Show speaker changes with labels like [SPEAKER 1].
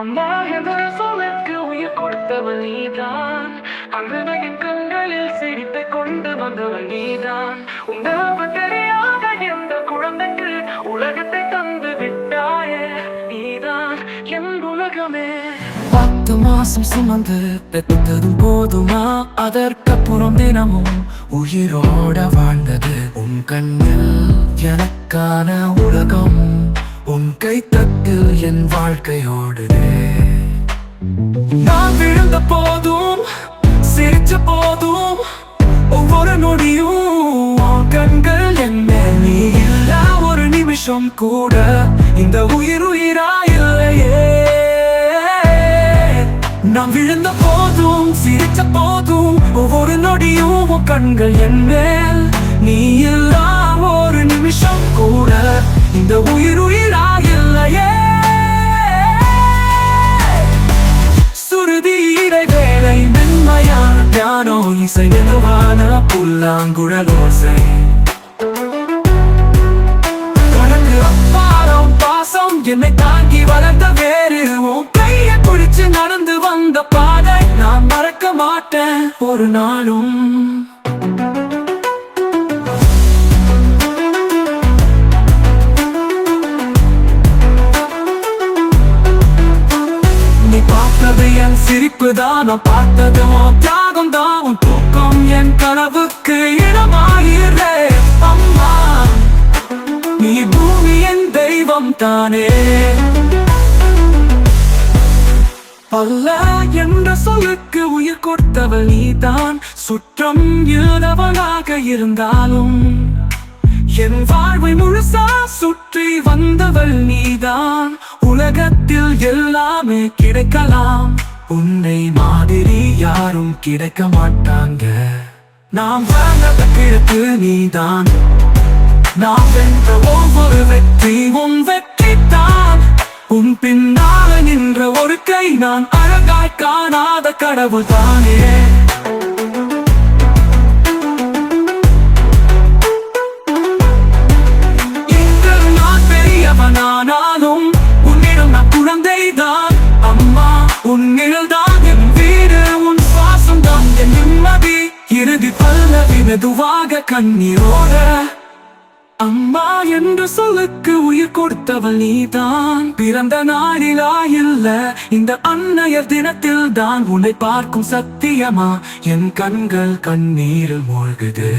[SPEAKER 1] அம்மா என்ற சொல்லுக்கு உயிர் கொடுத்தவன் நீதான் அன்று என் கண்களில் சிரித்து கொண்டு வந்தவன் நீதான் உணவு தெரியாத எந்த குழந்தைக்கு உலகத்தை தந்து விட்டாயே நீதான் என் உலகமே. பத்து மாசம் சுமந்து பெற்றதும் போதுமா? அதற்கப்புறம் தினமும் உயிரோட வாழ்ந்தது உன் கண்ணில் எனக்கான உலகம். உன் கை கைத்தட்டில் என் வாழ்க்கையோடுதே நான் விழுந்த போதும் சிரிச்ச போதும் ஒவ்வொரு நொடியும் கண்கள் என்ன நீ இல்ல. ஒரு நிமிஷம் கூட இந்த உயிர் உயிரா இல்லையே. நான் விழுந்த போதும் சிரிச்ச போதும் ஒவ்வொரு நொடியும் கண்கள் என் மேல் நீ இல்லா. ஒரு நிமிஷம் சுருதி இடைவேளை மென்மையான பியானோ இசை மெதுவான புல்லாங்குழலோசை. கணக்கு அப்பாரம் பாசம் என்னை தாங்கி வளர்ந்த வேறு உன் கையை பிடிச்சு நடந்து வந்த பாதை நான் மறக்க மாட்டேன் ஒரு நாளும். சிரிப்பு தான் நான் பார்த்ததும் தியாகம் தான். உன் தூக்கம் என் கனவுக்கு இடமாயிரே அம்மா நீ பூமியின் தெய்வம் தானே. அல்ல என்ற சொல்லுக்கு உயிர் கொடுத்தவள் நீதான். சுற்றம் இழந்தவளாக இருந்தாலும் என் வாழ்வை முழுசா சுற்றி வந்தவள் நீதான். உலகத்தில் எல்லாமே கிடைக்கலாம். உன்னை மாதிரி யாரும் கிடைக்க மாட்டாங்க. நாம் வாழ்ந்த கிழக்கு நீதான். நாம் வென்ற ஒவ்வொரு வெற்றி உன் வெற்றி தான் உன் பின்னால நின்ற ஒரு கை நான் அழகாய் காணாத கடவுள் தானே மெதுவாக கண்ணீரோட அம்மா என்று சொல்லுக்கு உயிர் கொடுத்தவள் நீதான். பிறந்த நாளிலா இல்ல இந்த அன்னையர் தினத்தில் தான் உன்னை பார்க்கும் சத்தியமா? என் கண்கள் கண்ணீரில் மூழ்குது.